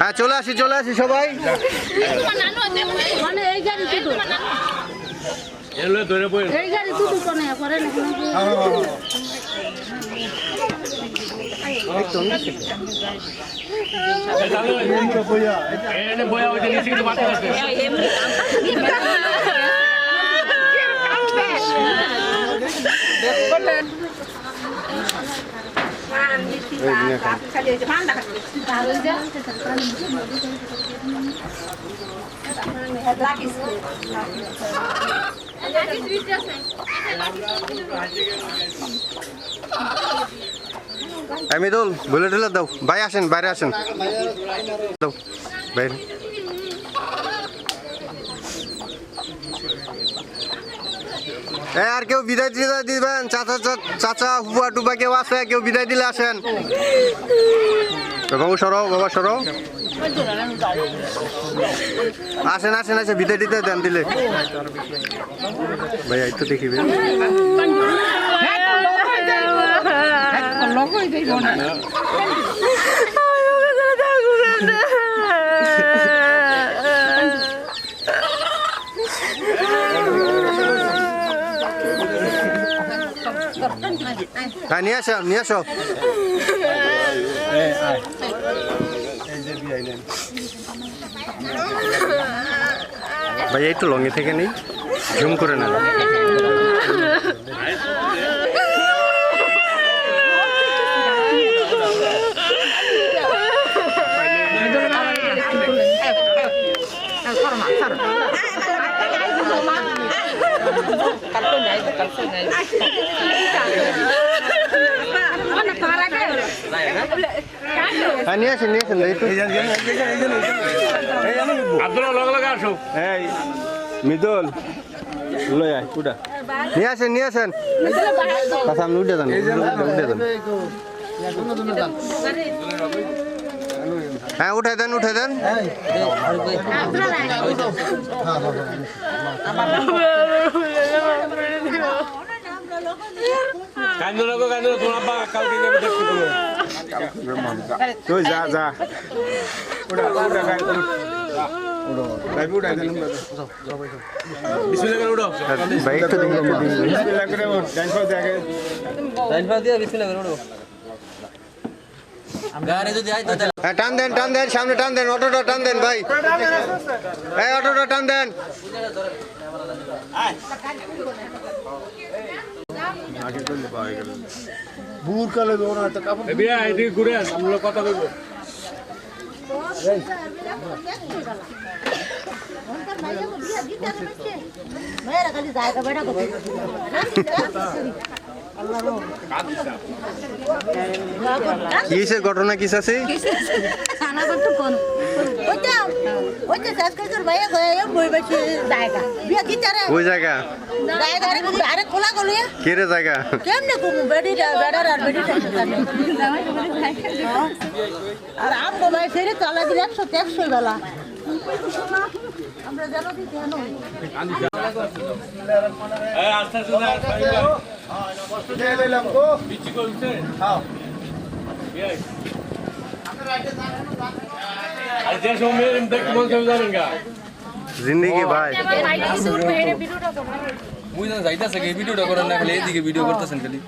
হ্যাঁ চলে আসি চলে আসি সবাই। মানে এই গাড়ি দুটো এগুলো ধরে বই। এই গাড়ি দুটো কোনে বয়া ওইটা নিচে কিন্তু মাথা আছে আমি দোল বলে টুলে দাও। ভাই আসেন বাইরে আসেন। দাও বাইরে। আর কেউ বিদায় দিতে দিবেন। চাচা চাচা হুয়া টুবা কেউ আছে, কেউ বিদায় দিলে আসেন। বাবু, সরো, বাবা, সরো। আসেন আসেন আসেন, বিদায় দিতে দেন, দিলে। ভাই এই তো দেখিবে হ্যাঁ নিয়ে আসো নিয়ে আসো ভাই একটু লঙ্গে থেকে নেই জুম করে নেন হ্যাঁ নিয়ে আসেন নিয়ে আসেন আব্দুল্লাহ লগে লগে আসো এই মিদুল লই আয় কুড়া নিয়ে আসেন নিয়ে আসেন কথা আপনি উঠে যান উঠে যান হ্যাঁ উঠে দেন উঠে দেন কান্দো লাগো কান্দো তোমার আব্বা কালকে যাবে দেখতে পাবো তুই যা যা। উড়া উড়া গাই উড় উড়ো গাই উড়া বিসমিল্লাহ করে উঠো ভাই একটু দিন একটু দিন বিসমিল্লাহ করে উঠ। ডাইন পাও দেখে হ্যাঁ টান দেন টান দেন সামনে টান দেন অটোটা টান দেন ভাই। এই অটোটা টান দেন। এ বিয়া এদিকে ঘুরে আস আমরা কথা কইবো মেয়েরা খালি জায়গা বেড়া করতে কিসে ঘটনা কিস আছে খানা করতে কোন ওইটা ওইটা শেষ করে গয়ে বই বেশি জায়গা বিয়া কি তারে ওই জায়গা জায়গা আরে আরে খোলা গলিয়া কে রে জায়গা কেমনে কুমু বেডি বেডার আর বেডি আর আম গো ভাই সেরে তলা দিলে একশো একশো বেলা আমরা জানো কি কেন আস্তে আস্তে বিচি কইছে হ্যাঁ বিয়া জিন্দিগি ভাই। মুই যাইতাছে ভিডিওটা করেন না খালি এদিকে ভিডিও করতেছেন খালি।